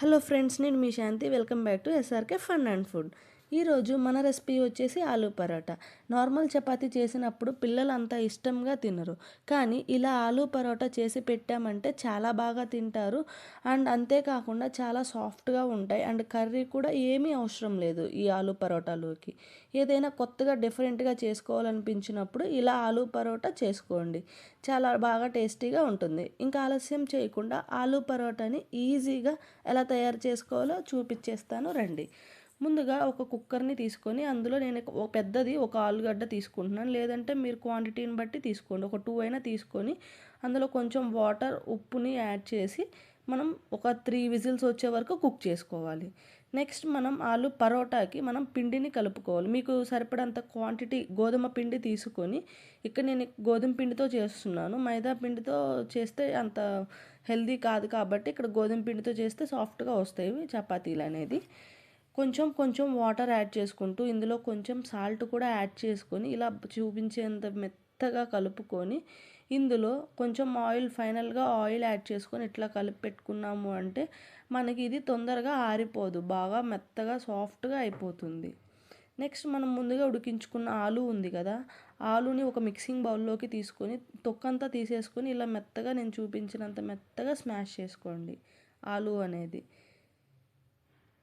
Hello friends నేను మీ Shanti. Welcome back to SRK fun and food. ఈరోజు మన recipe వచ్చేసి ఆలూ పరోటా. నార్మల్ చపాతీ చేసినప్పుడు పిల్లలు అంత ఇష్టంగా తినరు. కానీ ఇలా ఆలూ పరోటా చేసి పెట్టామంటే చాలా బాగా తింటారు. అండ్ అంతేకాకుండా చాలా సాఫ్ట్గా ఉంటాయి. అండ్ కర్రీ కూడా ఏమీ అవసరం లేదు ఈ ఆలూ పరోటాలోకి. ఏదైనా కొత్తగా డిఫరెంట్గా చేసుకోవాలనిపించినప్పుడు ఇలా ఆలూ పరోటా చేసుకోండి. చాలా బాగా టేస్టీగా ఉంటుంది. ఇంకా ఆలస్యం చేయకుండా ఆలూ పరోటాని ఈజీగా ఎలా తయారు చేసుకోవాలో చూపించేస్తాను రండి. ముందుగా ఒక కుక్కర్ని తీసుకొని అందులో నేను ఒక పెద్దది ఒక ఆలుగడ్డ తీసుకుంటున్నాను. లేదంటే మీరు క్వాంటిటీని బట్టి తీసుకోండి. ఒక టూ అయినా తీసుకొని అందులో కొంచెం వాటర్ ఉప్పుని యాడ్ చేసి మనం ఒక త్రీ విజిల్స్ వచ్చే వరకు కుక్ చేసుకోవాలి. నెక్స్ట్ మనం ఆలు పరోటాకి మనం పిండిని కలుపుకోవాలి. మీకు సరిపడంత క్వాంటిటీ గోధుమ పిండి తీసుకొని ఇక్కడ నేను గోధుమ పిండితో చేస్తున్నాను. మైదా పిండితో చేస్తే అంత హెల్దీ కాదు కాబట్టి ఇక్కడ గోధుమ పిండితో చేస్తే సాఫ్ట్గా వస్తాయి చపాతీలు అనేది. కొంచెం కొంచెం వాటర్ యాడ్ చేసుకుంటూ ఇందులో కొంచెం సాల్ట్ కూడా యాడ్ చేసుకొని ఇలా చూపించేంత మెత్తగా కలుపుకొని ఇందులో కొంచెం ఆయిల్ ఫైనల్గా ఆయిల్ యాడ్ చేసుకొని ఇట్లా కలిపి పెట్టుకున్నాము అంటే మనకి ఇది తొందరగా ఆరిపోదు. బాగా మెత్తగా సాఫ్ట్గా అయిపోతుంది. నెక్స్ట్ మనం ముందుగా ఉడికించుకున్న ఆలు ఉంది కదా ఆలుని ఒక మిక్సింగ్ బౌల్లోకి తీసుకొని తొక్కంతా తీసేసుకొని ఇలా మెత్తగా నేను చూపించినంత మెత్తగా స్మాష్ చేసుకోండి ఆలు అనేది.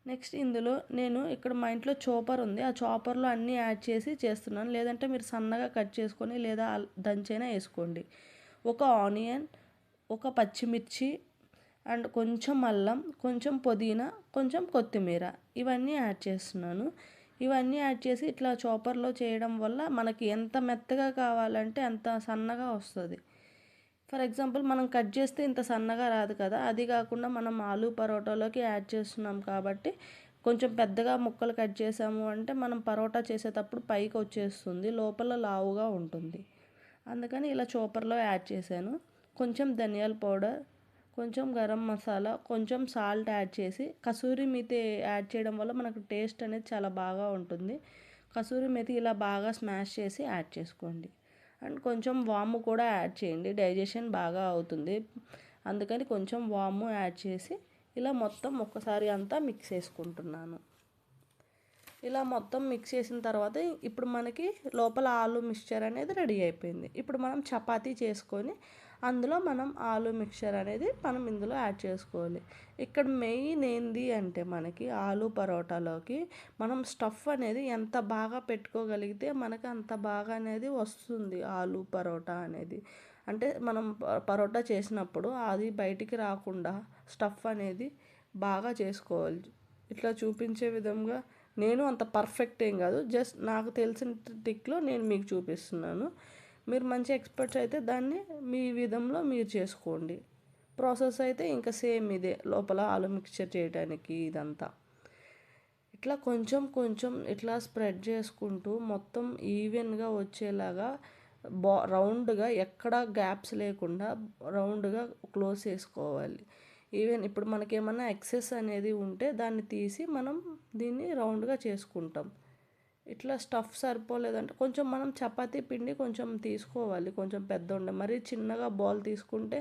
నెక్స్ట్ ఇందులో నేను ఇక్కడ మా ఇంట్లో చోపర్ ఉంది. ఆ చోపర్లో అన్నీ యాడ్ చేసి చేస్తున్నాను. లేదంటే మీరు సన్నగా కట్ చేసుకొని లేదా దంచైనా వేసుకోండి. ఒక ఆనియన్ ఒక పచ్చిమిర్చి అండ్ కొంచెం అల్లం కొంచెం పుదీనా కొంచెం కొత్తిమీర ఇవన్నీ యాడ్ చేస్తున్నాను. ఇవన్నీ యాడ్ చేసి ఇట్లా చోపర్లో చేయడం వల్ల మనకి ఎంత మెత్తగా కావాలంటే అంత సన్నగా వస్తుంది. ఫర్ ఎగ్జాంపుల్ మనం కట్ చేస్తే ఇంత సన్నగా రాదు కదా అది కాకుండా మనం ఆలూ పరోటాలోకి యాడ్ చేస్తున్నాం కాబట్టి కొంచెం పెద్దగా ముక్కలు కట్ చేసాము అంటే మనం పరోటా చేసేటప్పుడు పైకి వచ్చేస్తుంది లోపల లావుగా ఉంటుంది. అందుకని ఇలా చోపర్లో యాడ్ చేశాను. కొంచెం ధనియాల పౌడర్ కొంచెం గరం మసాలా కొంచెం సాల్ట్ యాడ్ చేసి కసూరి మేతి యాడ్ చేయడం వల్ల మనకు టేస్ట్ అనేది చాలా బాగా ఉంటుంది. కసూరి మెతి ఇలా బాగా స్మాష్ చేసి యాడ్ చేసుకోండి. అండ్ కొంచెం వాము కూడా యాడ్ చేయండి. డైజెషన్ బాగా అవుతుంది. అందుకని కొంచెం వాము యాడ్ చేసి ఇలా మొత్తం ఒక్కసారి అంతా మిక్స్ చేసుకుంటున్నాను. ఇలా మొత్తం మిక్స్ చేసిన తర్వాత ఇప్పుడు మనకి లోపల ఆలు మిక్స్చర్ అనేది రెడీ అయిపోయింది. ఇప్పుడు మనం చపాతీ చేసుకొని అందులో మనం ఆలు మిక్చర్ అనేది మనం ఇందులో యాడ్ చేసుకోవాలి. ఇక్కడ మెయిన్ ఏంది అంటే మనకి ఆలు పరోటాలోకి మనం స్టఫ్ అనేది ఎంత బాగా పెట్టుకోగలిగితే మనకి అంత బాగా అనేది వస్తుంది ఆలు పరోటా అనేది. అంటే మనం పరోటా చేసినప్పుడు అది బయటికి రాకుండా స్టఫ్ అనేది బాగా చేసుకోవాలి. ఇట్లా చూపించే విధంగా నేను అంత పర్ఫెక్ట్ ఏం కాదు. జస్ట్ నాకు తెలిసిన టిక్లో నేను మీకు చూపిస్తున్నాను. మీరు మంచి ఎక్స్పర్ట్స్ అయితే దాన్ని మీ విధంలో మీరు చేసుకోండి. ప్రాసెస్ అయితే ఇంకా సేమ్ ఇదే లోపల ఆలు మిక్చర్ చేయడానికి ఇదంతా. ఇట్లా కొంచెం కొంచెం ఇట్లా స్ప్రెడ్ చేసుకుంటూ మొత్తం ఈవెన్గా వచ్చేలాగా బా రౌండ్గా ఎక్కడ గ్యాప్స్ లేకుండా రౌండ్గా క్లోజ్ చేసుకోవాలి. ఈవెన్ ఇప్పుడు మనకేమన్నా ఎక్సెస్ అనేది ఉంటే దాన్ని తీసి మనం దీన్ని రౌండ్గా చేసుకుంటాం. ఇట్లా స్టఫ్ సరిపోలేదంటే కొంచెం మనం చపాతీ పిండి కొంచెం తీసుకోవాలి. కొంచెం పెద్ద ఉండే మరీ చిన్నగా బాల్ తీసుకుంటే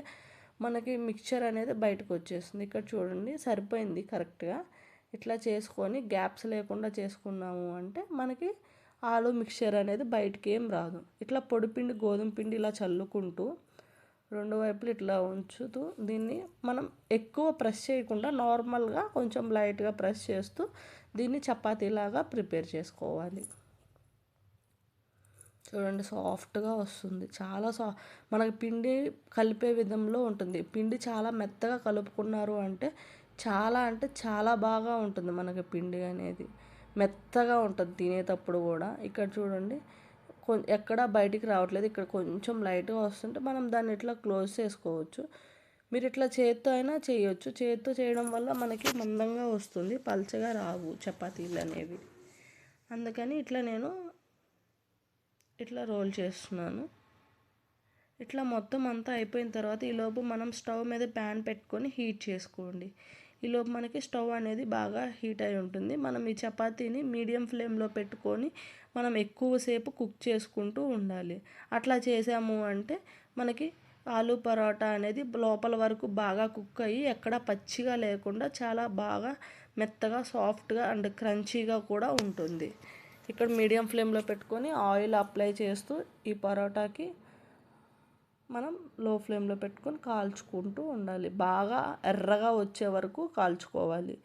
మనకి మిక్చర్ అనేది బయటకు వచ్చేస్తుంది. ఇక్కడ చూడండి సరిపోయింది కరెక్ట్గా ఇట్లా చేసుకొని గ్యాప్స్ లేకుండా చేసుకున్నాము అంటే మనకి ఆలు మిక్చర్ అనేది బయటికి ఏం రాదు. ఇట్లా పొడిపిండి గోధుమ పిండి ఇలా చల్లుకుంటూ రెండు వైపులు ఇట్లా ఉంచుతూ దీన్ని మనం ఎక్కువ ప్రెస్ చేయకుండా నార్మల్గా కొంచెం లైట్గా ప్రెస్ చేస్తూ దీన్ని చపాతీలాగా ప్రిపేర్ చేసుకోవాలి. చూడండి సాఫ్ట్గా వస్తుంది. చాలా సా మనకి పిండి కలిపే విధంలో ఉంటుంది. పిండి చాలా మెత్తగా కలుపుకున్నారు అంటే చాలా అంటే చాలా బాగా ఉంటుంది మనకి పిండి అనేది. మెత్తగా ఉంటుంది తినేటప్పుడు కూడా. ఇక్కడ చూడండి ఎక్కడ బయటికి రావట్లేదు. ఇక్కడ కొంచెం లైట్గా వస్తుంటే మనం దాన్ని ఇట్లా క్లోజ్ చేసుకోవచ్చు? మీరు ఇట్లా చేత్తో అయినా చేయొచ్చు. చేత్తో చేయడం వల్ల మనకి మందంగా వస్తుంది. పల్చగా రావు చపాతీలు అనేవి. అందుకని ఇట్లా నేను ఇట్లా రోల్ చేస్తున్నాను. ఇట్లా మొత్తం అంతా అయిపోయిన తర్వాత ఈలోపు మనం స్టవ్ మీద ప్యాన్ పెట్టుకొని హీట్ చేసుకోండి. ఈలోపు మనకి స్టవ్ అనేది బాగా హీట్ అయి ఉంటుంది. మనం ఈ చపాతీని మీడియం ఫ్లేమ్లో పెట్టుకొని మనం ఎక్కువసేపు కుక్ చేసుకుంటూ ఉండాలి. అట్లా చేసాము అంటే మనకి ఆలు పరోటా అనేది లోపల వరకు బాగా కుక్ అయ్యి ఎక్కడ పచ్చిగా లేకుండా చాలా బాగా మెత్తగా సాఫ్ట్గా అండ్ క్రంచీగా కూడా ఉంటుంది. ఇక్కడ మీడియం ఫ్లేమ్లో పెట్టుకొని ఆయిల్ అప్లై చేస్తూ ఈ పరోటాకి మనం లో ఫ్లేమ్లో పెట్టుకొని కాల్చుకుంటూ ఉండాలి. బాగా ఎర్రగా వచ్చే వరకు కాల్చుకోవాలి.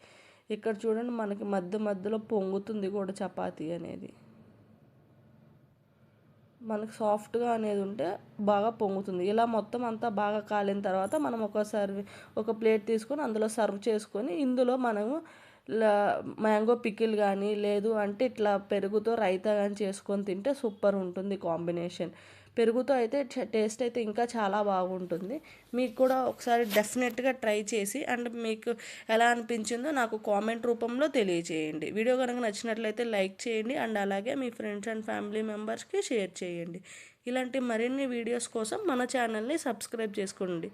ఇక్కడ చూడండి మనకి మధ్య మధ్యలో పొంగుతుంది కూడా చపాతీ అనేది. మనకు సాఫ్ట్గా అనేది ఉంటే బాగా పొంగుతుంది. ఇలా మొత్తం అంతా బాగా కాలిన తర్వాత మనం ఒక సర్వ్ ఒక ప్లేట్ తీసుకొని అందులో సర్వ్ చేసుకొని ఇందులో మనము మ్యాంగో పికిల్ కానీ లేదు అంటే ఇట్లా పెరుగుతో రైతా కానీ చేసుకొని తింటే సూపర్ ఉంటుంది కాంబినేషన్. పెరుగుతో అయితే టేస్ట్ అయితే ఇంకా చాలా బాగుంటుంది. మీకు కూడా ఒకసారి డెఫినెట్గా ట్రై చేసి అండ్ మీకు ఎలా అనిపించిందో నాకు కామెంట్ రూపంలో తెలియజేయండి వీడియో కనుక నచ్చినట్లయితే లైక్ చేయండి అండ్ అలాగే మీ ఫ్రెండ్స్ అండ్ ఫ్యామిలీ మెంబర్స్కి షేర్ చేయండి. ఇలాంటి మరిన్ని వీడియోస్ కోసం మన ఛానల్ని సబ్స్క్రైబ్ చేసుకోండి.